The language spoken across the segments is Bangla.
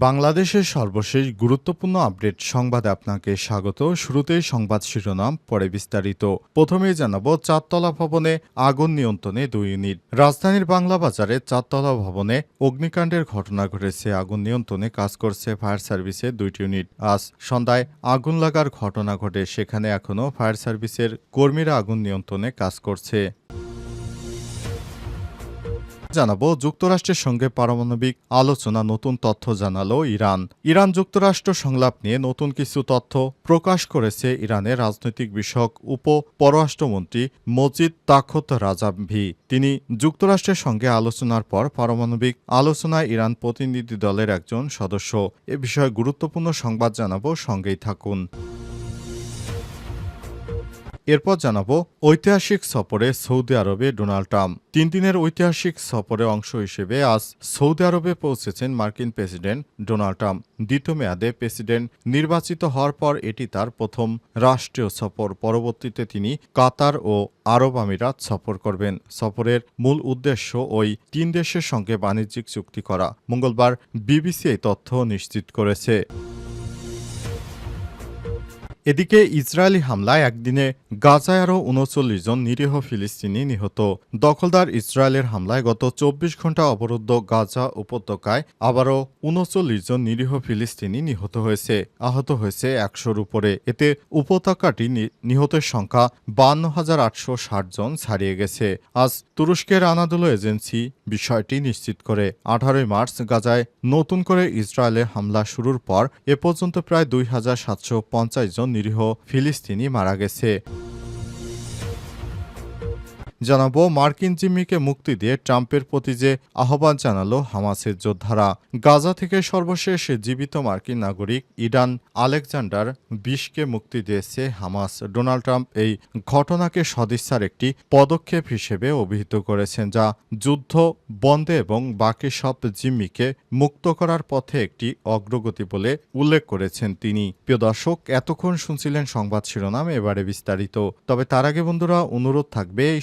বাংলাদেশের সর্বশেষ গুরুত্বপূর্ণ আপডেট সংবাদে আপনাকে স্বাগত। শুরুতেই সংবাদ শিরোনাম, পরে বিস্তারিত। প্রথমেই জানাব, চারতলা ভবনে আগুন নিয়ন্ত্রণে দুই ইউনিট। রাজধানীর বাংলা বাজারে চারতলা ভবনে অগ্নিকাণ্ডের ঘটনা ঘটেছে। আগুন নিয়ন্ত্রণে কাজ করছে ফায়ার সার্ভিসের দুইটি ইউনিট। আজ সন্ধ্যায় আগুন লাগার ঘটনা ঘটে। সেখানে এখনও ফায়ার সার্ভিসের কর্মীরা আগুন নিয়ন্ত্রণে কাজ করছে। জানাব, যুক্তরাষ্ট্রের সঙ্গে পারমাণবিক আলোচনা, নতুন তথ্য জানালো ইরান। ইরান যুক্তরাষ্ট্র সংলাপ নিয়ে নতুন কিছু তথ্য প্রকাশ করেছে ইরানের রাজনৈতিক বিষয়ক উপ পররাষ্ট্রমন্ত্রী মজিদ তাখত রাজাভি। তিনি যুক্তরাষ্ট্রের সঙ্গে আলোচনার পর পারমাণবিক আলোচনায় ইরান প্রতিনিধি দলের একজন সদস্য। এ বিষয়ে গুরুত্বপূর্ণ সংবাদ জানাব, সঙ্গেই থাকুন। এরপর জানাব ঐতিহাসিক সফরে সৌদি আরবে ডোনাল্ড ট্রাম্প। তিন দিনের ঐতিহাসিক সফরে অংশ হিসেবে আজ সৌদি আরবে পৌঁছেছেন মার্কিন প্রেসিডেন্ট ডোনাল্ড ট্রাম্প। দ্বিতীয় মেয়াদে প্রেসিডেন্ট নির্বাচিত হওয়ার পর এটি তার প্রথম রাষ্ট্রীয় সফর। পরবর্তীতে তিনি কাতার ও আরব আমিরাত সফর করবেন। সফরের মূল উদ্দেশ্য ওই তিন দেশের সঙ্গে বাণিজ্যিক চুক্তি করা। মঙ্গলবার বিবিসি এই তথ্য নিশ্চিত করেছে। এদিকে ইসরায়েলি হামলায় একদিনে গাজায় আরও উনচল্লিশ জন নিরীহ ফিলিস্তিনি নিহত। দখলদার ইসরায়েলের হামলায় গত চব্বিশ ঘণ্টা অবরুদ্ধ গাজা উপত্যকায় আবারও উনচল্লিশ জন নিরীহ ফিলিস্তিনি নিহত হয়েছে, আহত হয়েছে একশোর উপরে। এতে উপত্যকাটি নিহতের সংখ্যা বান্ন হাজার আটশো ষাট জন ছাড়িয়ে গেছে। আজ তুরস্কের আনাদুলো এজেন্সি বিষয়টি নিশ্চিত করে। আঠারোই মার্চ গাজায় নতুন করে ইসরায়েলের হামলা শুরুর পর এ পর্যন্ত প্রায় দুই হাজার সাতশো পঞ্চাশ জন নিরীহ ফিলিস্তিনি মারা গেছে। জানাব, মার্কিন জিম্মিকে মুক্তি দিয়ে ট্রাম্পের প্রতি যে আহ্বান জানালো হামাসের যোদ্ধারা। গাজা থেকে সর্বশেষ জীবিত মার্কিন নাগরিক ইডান আলেকজান্ডার বিশকে মুক্তি দিয়েছে হামাস। ডোনাল্ড ট্রাম্প এই ঘটনাকে সদিচ্ছার একটি পদক্ষেপ হিসেবে অভিহিত করেছেন, যা যুদ্ধ বন্ধে এবং বাকি সব জিম্মিকে মুক্ত করার পথে একটি অগ্রগতি বলে উল্লেখ করেছেন তিনি। প্রিয় দর্শক, এতক্ষণ শুনছিলেন সংবাদ শিরোনাম, এবারে বিস্তারিত। তবে তার আগে বন্ধুরা, অনুরোধ থাকবে এই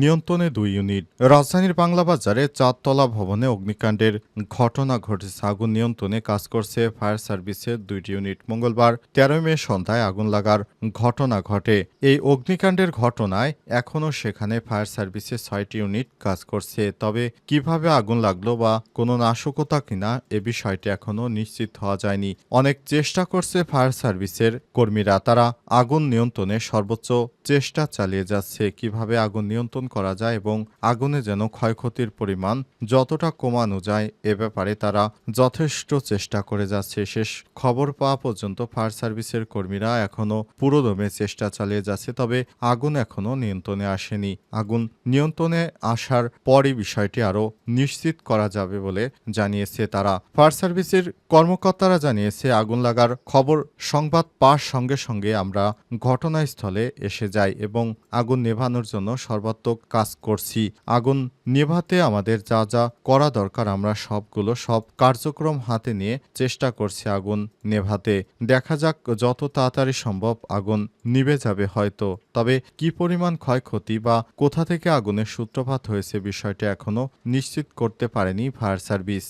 নিয়ন্ত্রণে দুই ইউনিট। রাজধানীর বাংলা বাজারে চারতলা ভবনে অগ্নিকাণ্ডের ঘটনা ঘটেছে। আগুন নিয়ন্ত্রণে কাজ করছে ফায়ার সার্ভিসের দুইটি ইউনিট। মঙ্গলবার তেরোই মে সন্ধ্যায় আগুন লাগার ঘটনা ঘটে। এই অগ্নিকাণ্ডের ঘটনায় এখনও সেখানে ফায়ার সার্ভিসের ছয়টি ইউনিট কাজ করছে। তবে কীভাবে আগুন লাগল বা কোনো নাশকতা কিনা এ বিষয়টি এখনও নিশ্চিত হওয়া যায়নি। অনেক চেষ্টা করছে ফায়ার সার্ভিসের কর্মীরা। তারা আগুন নিয়ন্ত্রণে সর্বোচ্চ চেষ্টা চালিয়ে যাচ্ছে। কীভাবে আগুন নিয়ন্ত্রণ করা যায় এবং আগুনে যেন ক্ষয়ক্ষতির পরিমাণ যতটা কমানো যায়, এ ব্যাপারে তারা যথেষ্ট চেষ্টা করে যাচ্ছে। শেষ খবর পাওয়া পর্যন্ত ফায়ার সার্ভিসের কর্মীরা এখনও পুরোদমে চেষ্টা চালিয়ে যাচ্ছে, তবে আগুন এখনও নিয়ন্ত্রণে আসেনি। আগুন নিয়ন্ত্রণে আসার পরই বিষয়টি আরও নিশ্চিত করা যাবে বলে জানিয়েছে তারা। ফায়ার সার্ভিসের কর্মকর্তারা জানিয়েছে, আগুন লাগার খবর সংবাদ পাওয়ার সঙ্গে সঙ্গে আমরা ঘটনাস্থলে এসে যাই এবং আগুন নেভানোর জন্য সর্বাত্মক কাজ করছি। আগুন নেভাতে আমাদের যা যা করা দরকার আমরা সবগুলো সব কার্যক্রম হাতে নিয়ে চেষ্টা করছি আগুন নেভাতে। দেখা যাক যত তাড়াতাড়ি সম্ভব আগুন নিভে যাবে হয়তো। তবে কি পরিমাণ ক্ষয়ক্ষতি বা কোথা থেকে আগুনের সূত্রপাত হয়েছে বিষয়টি এখনও নিশ্চিত করতে পারেনি ফায়ার সার্ভিস।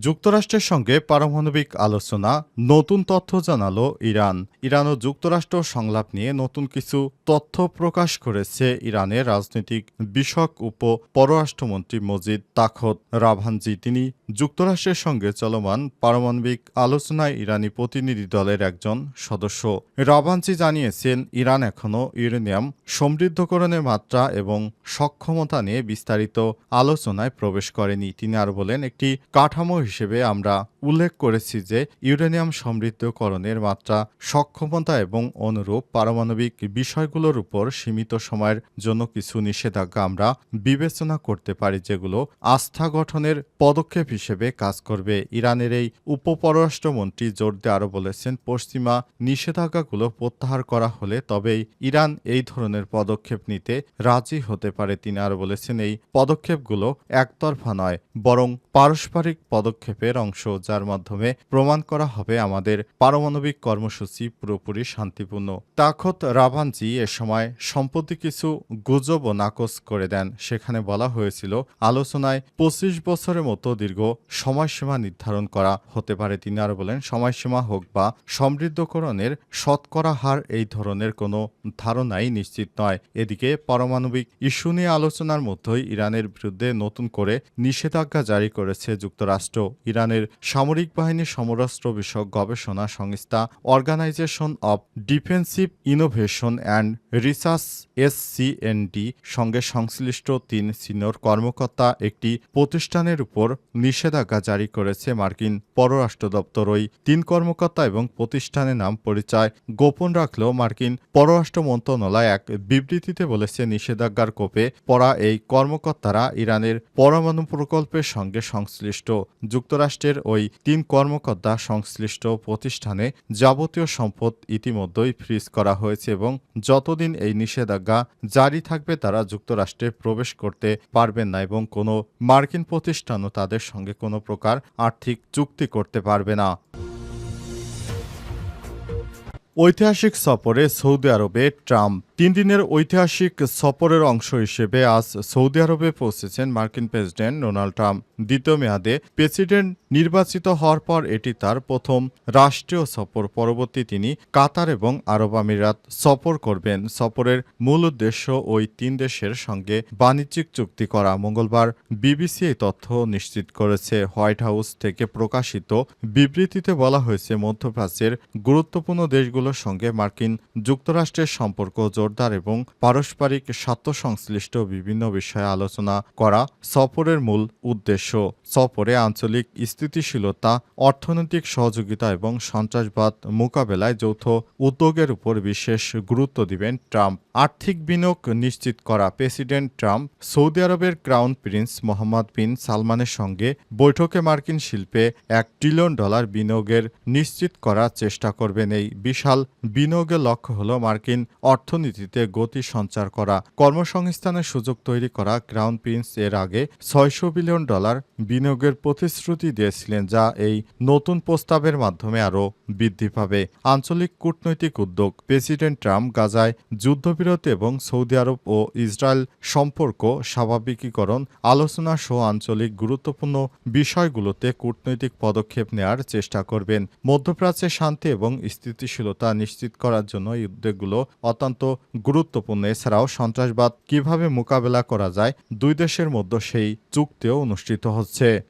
যুক্তরাষ্ট্রের সঙ্গে পারমাণবিক আলোচনা, নতুন তথ্য জানালো ইরান। ইরান ও যুক্তরাষ্ট্র সংলাপ নিয়ে নতুন কিছু তথ্য প্রকাশ করেছে ইরানের রাজনৈতিক বিষয়ক উপ পররাষ্ট্রমন্ত্রী মজিদ তাখত। রাভানজি, তিনি যুক্তরাষ্ট্রের সঙ্গে চলমান পারমাণবিক আলোচনায় ইরানি প্রতিনিধি দলের একজন সদস্য। রাভানজি জানিয়েছেন, ইরান এখনও ইউরেনিয়াম সমৃদ্ধকরণের মাত্রা এবং সক্ষমতা নিয়ে বিস্তারিত আলোচনায় প্রবেশ করেনি। তিনি আর বলেন, একটি কাঠামো হিসেবে আমরা উল্লেখ করেছি যে ইউরেনিয়াম সমৃদ্ধকরণের মাত্রা, সক্ষমতা এবং অনুরূপ পারমাণবিক বিষয়গুলোর উপর সীমিত সময়ের জন্য কিছু নিষেধাজ্ঞা আমরা বিবেচনা করতে পারি যেগুলো আস্থা গঠনের পদক্ষেপ হিসেবে কাজ করবে। ইরানের এই উপপররাষ্ট্রমন্ত্রী জোর দিয়ে আরও বলেছেন, পশ্চিমা নিষেধাজ্ঞাগুলো প্রত্যাহার করা হলে তবেই ইরান এই ধরনের পদক্ষেপ নিতে রাজি হতে পারে। তিনি আরও বলেছেন, এই পদক্ষেপগুলো একতরফা নয়, বরং পারস্পরিক পদক্ষেপের অংশ, যার মাধ্যমে প্রমাণ করা হবে আমাদের পারমাণবিক কর্মসূচি পুরোপুরি শান্তিপূর্ণ। তাখত রাভানজি এ সময় সম্প্রতি কিছু গুজব ও নাকচ করে দেন। সেখানে বলা হয়েছিল, আলোচনায় পঁচিশ বছরের মতো দীর্ঘ সময়সীমা নির্ধারণ করা হতে পারে। তিনি আরও বলেন, সময়সীমা হোক বা সমৃদ্ধকরণের শতকরা হার এই ধরনের কোনো ধারণাই নিশ্চিত নয়। এদিকে পারমাণবিক ইস্যু নিয়ে আলোচনার মধ্যেই ইরানের বিরুদ্ধে নতুন করে নিষেধাজ্ঞা জারি করেছে যুক্তরাষ্ট্র। ইরানের সামরিক বাহিনীর সমরাস্ত্র বিষয়ক গবেষণা সংস্থা organization of defensive innovation and research SCND সঙ্গে সংশ্লিষ্ট তিন সিনিয়র কর্মকর্তা একটি প্রতিষ্ঠানের উপর নিষেধাজ্ঞা জারি করেছে মার্কিন পররাষ্ট্র দপ্তর। ওই তিন কর্মকর্তা এবং প্রতিষ্ঠানের নাম পরিচয় গোপন রাখলেও মার্কিন পররাষ্ট্র মন্ত্রণালয় এক বিবৃতিতে বলেছে নিষেধাজ্ঞার কোপে পড়া এই কর্মকর্তারা ইরানের পরমাণু প্রকল্পের সঙ্গে সংশ্লিষ্ট যুক্তরাষ্ট্রের ওই তিন কর্মকর্তা সংশ্লিষ্ট প্রতিষ্ঠানে যাবতীয় সম্পদ ইতিমধ্যেই ফ্রিজ করা হয়েছে এবং যতদিন এই নিষেধাজ্ঞা জারি থাকবে, তারা যুক্তরাষ্ট্রে প্রবেশ করতে পারবেন না এবং কোনো মার্কিন প্রতিষ্ঠানও তাদের সঙ্গে কোনো প্রকার আর্থিক চুক্তি করতে পারবে না। ঐতিহাসিক সফরে সৌদি আরবে ট্রাম্প তিন দিনের ঐতিহাসিক সফরের অংশ হিসেবে আজ সৌদি আরবে পৌঁছেছেন মার্কিন প্রেসিডেন্ট ডোনাল্ড ট্রাম্প। দ্বিতীয় মেয়াদে প্রেসিডেন্ট নির্বাচিত হওয়ার পর এটি তার প্রথম রাষ্ট্রীয় সফর। পরবর্তী তিনি কাতার এবং আরব আমিরাত সফর করবেন। সফরের মূল উদ্দেশ্য ওই তিন দেশের সঙ্গে বাণিজ্যিক চুক্তি করা। মঙ্গলবার বিবিসি এই তথ্য নিশ্চিত করেছে। হোয়াইট হাউস থেকে প্রকাশিত বিবৃতিতে বলা হয়েছে, মধ্যপ্রাচ্যের গুরুত্বপূর্ণ দেশগুলোর সঙ্গে মার্কিন যুক্তরাষ্ট্রের সম্পর্ক জোরদার এবং পারস্পরিক স্বার্থ সংশ্লিষ্ট বিভিন্ন বিষয়ে আলোচনা করা সফরের মূল উদ্দেশ্য। সফরে আঞ্চলিক স্থিতিশীলতা, অর্থনৈতিক সহযোগিতা এবং সন্ত্রাসবাদ মোকাবেলায় যৌথ উদ্যোগের উপর বিশেষ গুরুত্ব দিবেন ট্রাম্প। আর্থিক বিনিয়োগ নিশ্চিত করা প্রেসিডেন্ট ট্রাম্প, সৌদি আরবের ক্রাউন প্রিন্স মোহাম্মদ বিন সালমানের সঙ্গে বৈঠকে মার্কিন শিল্পে এক ট্রিলিয়ন ডলার বিনিয়োগের নিশ্চিত করার চেষ্টা করবেন এই বিশাল বিনিয়োগের লক্ষ্য হল মার্কিন অর্থনীতিতে গতি সঞ্চার করা। কর্মসংস্থানের সুযোগ তৈরি করা ক্রাউন প্রিন্স এর আগে ছয়শো বিলিয়ন ডলার বিনিয়োগের প্রতিশ্রুতি দিয়েছিলেন, যা এই নতুন প্রস্তাবের মাধ্যমে আরও বৃদ্ধি পাবে। আঞ্চলিক কূটনৈতিক উদ্যোগ প্রেসিডেন্ট ট্রাম্প গাজায় যুদ্ধবিরতি এবং সৌদি আরব ও ইসরায়েল সম্পর্ক স্বাভাবিকীকরণ, আলোচনা সহ আঞ্চলিক গুরুত্বপূর্ণ বিষয়গুলোতে কূটনৈতিক পদক্ষেপ নেওয়ার চেষ্টা করবেন। মধ্যপ্রাচ্যে শান্তি এবং স্থিতিশীলতা নিশ্চিত করার জন্য এই উদ্যোগগুলো অত্যন্ত গুরুত্বপূর্ণ। এছাড়াও সন্ত্রাসবাদ কীভাবে মোকাবেলা করা যায়, দুই দেশের মধ্যে সেই চুক্তিও অনুষ্ঠিত হচ্ছে।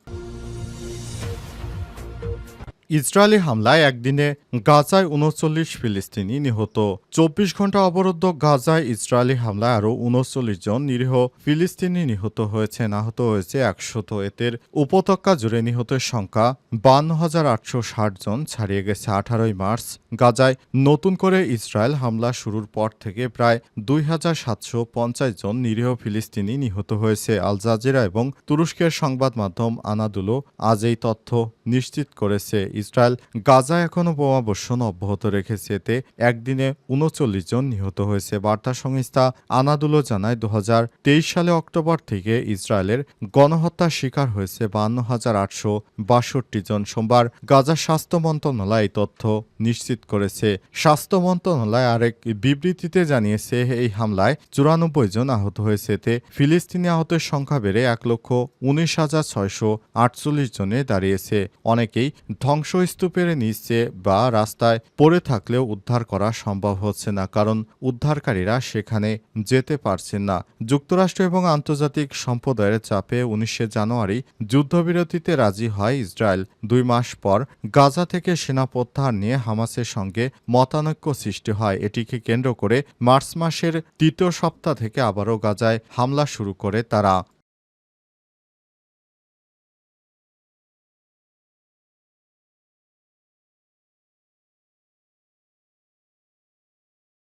ইসরায়েলি হামলায় একদিনে গাজায় উনচল্লিশ ফিলিস্তিনি নিহত। চব্বিশ ঘণ্টা অবরুদ্ধ গাজায় ইসরায়েলি হামলায় আরও উনচল্লিশ জন নিরীহ ফিলিস্তিনি নিহত হয়েছে আহত হয়েছে একশত। এতের উপত্যকা জুড়ে নিহতের সংখ্যা বান্ন হাজার আটশো ষাট জন ছাড়িয়ে গেছে। আঠারোই মার্চ গাজায় নতুন করে ইসরায়েল হামলা শুরুর পর থেকে প্রায় দুই হাজার সাতশো পঞ্চাশ জন নিরীহ ফিলিস্তিনি নিহত হয়েছে। আল জাজিরা এবং তুরস্কের সংবাদ মাধ্যম আনাদুলো আজ এই তথ্য নিশ্চিত করেছে ইসরায়েল। গাজা এখনও বোমাবর্ষণ অব্যাহত রেখেছে। এতে একদিনে উনচল্লিশ জন নিহত হয়েছে। বার্তা সংস্থা আনাদুলো জানায় দু হাজার তেইশ সালে অক্টোবর থেকে ইসরায়েলের গণহত্যার শিকার হয়েছে বান্ন হাজার আটশো বাষট্টি জন। সোমবার গাজা স্বাস্থ্য মন্ত্রণালয় এই তথ্য নিশ্চিত করেছে। স্বাস্থ্য মন্ত্রণালয় আরেক বিবৃতিতে জানিয়েছে, এই হামলায় চুরানব্বই জন আহত হয়েছে। এতে ফিলিস্তিনি আহতের সংখ্যা বেড়ে এক লক্ষ উনিশ হাজার ছয়শো আটচল্লিশ জনে দাঁড়িয়েছে। অনেকেই ধ্বংসস্তূপের নিচে বা রাস্তায় পড়ে থাকলেও উদ্ধার করা সম্ভব হচ্ছে না, কারণ উদ্ধারকারীরা সেখানে যেতে পারছেন না। যুক্তরাষ্ট্র এবং আন্তর্জাতিক সম্প্রদায়ের চাপে উনিশে জানুয়ারি যুদ্ধবিরতিতে রাজি হয় ইসরায়েল। দুই মাস পর গাজা থেকে সেনা প্রত্যাহার নিয়ে হামাসের সঙ্গে মতানৈক্য সৃষ্টি হয়। এটিকে কেন্দ্র করে মার্চ মাসের তৃতীয় সপ্তাহ থেকে আবারও গাজায় হামলা শুরু করে তারা।